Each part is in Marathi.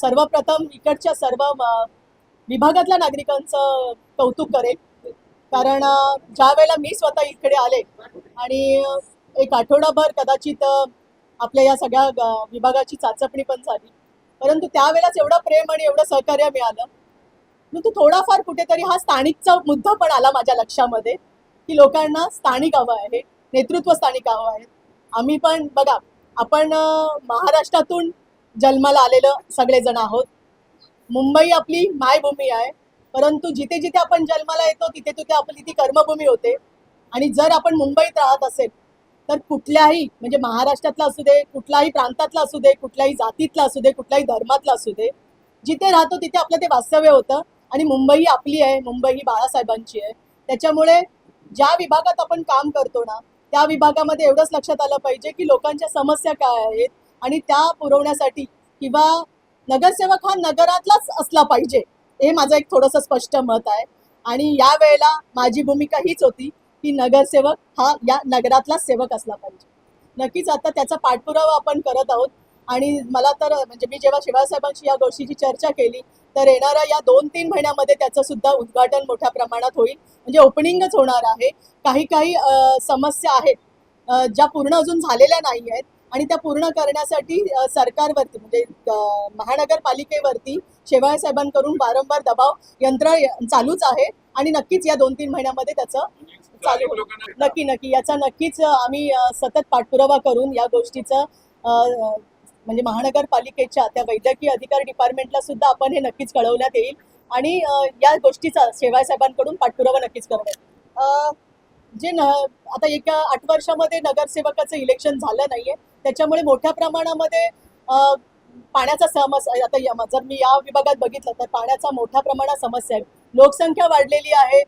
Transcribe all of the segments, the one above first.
सर्वप्रथम इकडच्या सर्व विभागातल्या नागरिकांचं कौतुक करेल कारण ज्या वेळेला मी स्वतः इकडे आले आणि एक आठवडाभर कदाचित आपल्या या सगळ्या विभागाची चाचपणी पण झाली. परंतु त्यावेळेलाच एवढं प्रेम आणि एवढं सहकार्य मिळालं. परंतु थोडाफार कुठेतरी हा स्थानिकचा मुद्दा पण आला माझ्या लक्षामध्ये की लोकांना स्थानिक हवं आहे नेतृत्व स्थानिक हवं आहे. आम्ही पण बघा आपण महाराष्ट्रातून जन्माला आलेलं सगळेजण आहोत. मुंबई आपली मायभूमी आहे. परंतु जिथे जिथे आपण जन्माला येतो तिथे तिथे आपली ती कर्मभूमी होते. आणि जर आपण मुंबईत राहत असेल तर कुठल्याही म्हणजे महाराष्ट्रातला असू दे कुठल्याही प्रांतातला असू दे कुठल्याही जातीतला असू दे कुठल्याही धर्मातला असू दे जिथे राहतो तिथे आपलं ते वास्तव्य होतं. आणि मुंबई आपली आहे मुंबई ही बाळासाहेबांची आहे. त्याच्यामुळे ज्या विभागात आपण काम करतो ना त्या विभागामध्ये एवढंच लक्षात आलं पाहिजे की लोकांच्या समस्या काय आहेत आणि त्या पुरवण्यासाठी किंवा नगरसेवक हा नगरातलाच असला पाहिजे हे माझं एक थोडंसं स्पष्ट मत आहे. आणि या वेळेला माझी भूमिका हीच होती की नगरसेवक हा या नगरातलाच सेवक असला पाहिजे. नक्कीच आता त्याचा पाठपुरावा आपण करत आहोत. आणि मला तर म्हणजे मी जेव्हा शिवासाहेबांशी या गोष्टीची चर्चा केली तर येणाऱ्या या दोन तीन महिन्यामध्ये त्याचं सुद्धा उद्घाटन मोठ्या प्रमाणात होईल. म्हणजे ओपनिंगच होणार आहे. काही काही समस्या आहेत ज्या पूर्ण अजून झालेल्या नाही आहेत. आणि त्या पूर्ण करण्यासाठी सरकारवरती म्हणजे महानगरपालिकेवरती शेवाळे साहेबांकडून वारंवार दबाव यंत्र चालूच आहे आणि नक्कीच या दोन तीन महिन्यामध्ये त्याचं चालू नक्की नक्की. याचा नक्कीच आम्ही सतत पाठपुरावा करून या गोष्टीचं म्हणजे महानगरपालिकेच्या त्या वैद्यकीय अधिकार डिपार्टमेंटला सुद्धा आपण हे नक्कीच कळवण्यात येईल आणि या गोष्टीचा शेवाळे साहेबांकडून पाठपुरावा नक्कीच करण्यात जे न आता एका आठ वर्षामध्ये नगरसेवकाचं इलेक्शन झालं नाहीये त्याच्यामुळे मोठ्या प्रमाणामध्ये पाण्याचा समस्या आता जर मी या विभागात बघितलं तर पाण्याचा मोठ्या प्रमाणात समस्या आहे. लोकसंख्या वाढलेली आहे.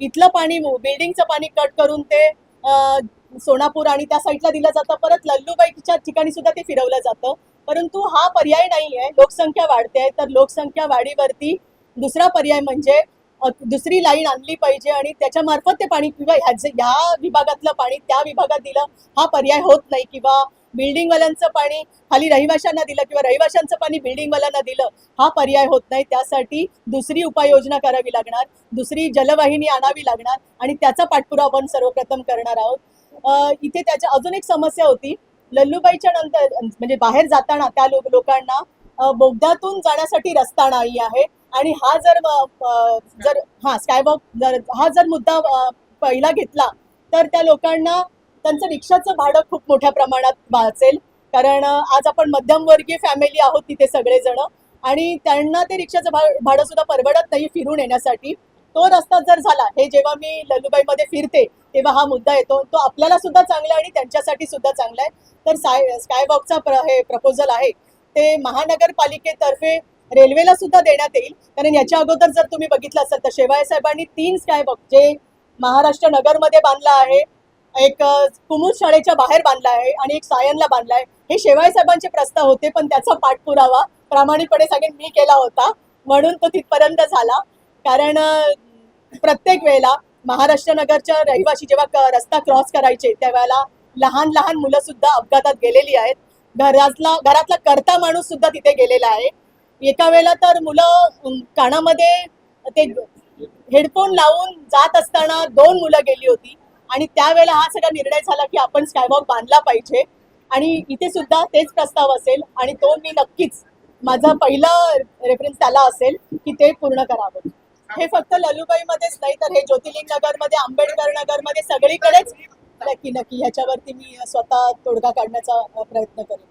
इथलं पाणी बिल्डिंगचं पाणी कट करून ते सोनापूर आणि त्या साईडला दिलं जातं. परत लल्लूबाईच्या ठिकाणी सुद्धा ते फिरवलं जातं. परंतु हा पर्याय नाही आहे. लोकसंख्या वाढते आहे. तर लोकसंख्या वाढीवरती दुसरा पर्याय म्हणजे दुसरी लाईन आणली पाहिजे आणि त्याच्यामार्फत ते पाणी किंवा ह्या विभागातलं पाणी त्या विभागात दिलं हा पर्याय होत नाही किंवा बिल्डिंगवाल्यांचं पाणी खाली रहिवाशांना दिलं किंवा रहिवाशांचं पाणी बिल्डिंगवाल्यांना दिलं हा पर्याय होत नाही. त्यासाठी दुसरी उपाययोजना करावी लागणार दुसरी जलवाहिनी आणावी लागणार आणि त्याचा पाठपुरावा आपण सर्वप्रथम करणार आहोत. इथे त्याच्या अजून एक समस्या होती. लल्लूबाईच्या नंतर म्हणजे बाहेर जाताना त्या लोकांना बोगद्यातून जाण्यासाठी रस्ता नाही आहे आणि हा जर जर हा स्कायवॉक जर हा जर मुद्दा पहिला घेतला तर त्या लोकांना त्यांचं रिक्षाचं भाडं खूप मोठ्या प्रमाणात वाचेल. कारण आज आपण मध्यमवर्गीय फॅमिली आहोत तिथे सगळेजण. आणि त्यांना ते रिक्षाचं भा भाडं सुद्धा परवडत नाही फिरून येण्यासाठी. तो रस्ता जर झाला हे जेव्हा मी ललुबाईमध्ये फिरते तेव्हा हा मुद्दा येतो. तो आपल्याला सुद्धा चांगला आहे आणि त्यांच्यासाठी सुद्धा चांगला आहे. तर साय स्कायवॉकचा प्र हे प्रपोजल आहे. ते महानगरपालिकेतर्फे रेल्वेला सुद्धा देण्यात येईल. कारण याच्या अगोदर जर तुम्ही बघितलं असेल तर शेवाळे साहेबांनी तीन स्कायवॉक जे महाराष्ट्र नगरमध्ये बांधला आहे एक कुमुद शाळेच्या बाहेर बांधला आहे आणि एक सायनला बांधला आहे. हे शेवाळे साहेबांचे प्रस्ताव होते पण त्याचा पाठपुरावा प्रामाणिकपणे सांगेन मी केला होता. म्हणून तो तिथपर्यंत झाला. कारण प्रत्येक वेळेला महाराष्ट्र नगरच्या रहिवासी जेव्हा रस्ता क्रॉस करायचे त्यावेळेला लहान लहान मुलं सुद्धा अपघातात गेलेली आहेत. घरातला घरातला करता माणूस सुद्धा तिथे गेलेला आहे. एका वेळेला तर मुलं कानामध्ये ते हेडफोन लावून जात असताना दोन मुलं गेली होती. आणि त्यावेळेला हा सगळा निर्णय झाला की आपण स्कायवॉक बांधला पाहिजे. आणि इथे सुद्धा तेच प्रस्ताव असेल आणि तो मी नक्कीच माझा पहिला रेफरन्स त्याला असेल की ते पूर्ण करावं. हे फक्त ललुबाईमध्येच नाही तर हे ज्योतिर्लिंग नगरमध्ये आंबेडकर नगरमध्ये सगळीकडेच नक्की नक्की ह्याच्यावरती मी स्वतः तोडगा काढण्याचा प्रयत्न करेन.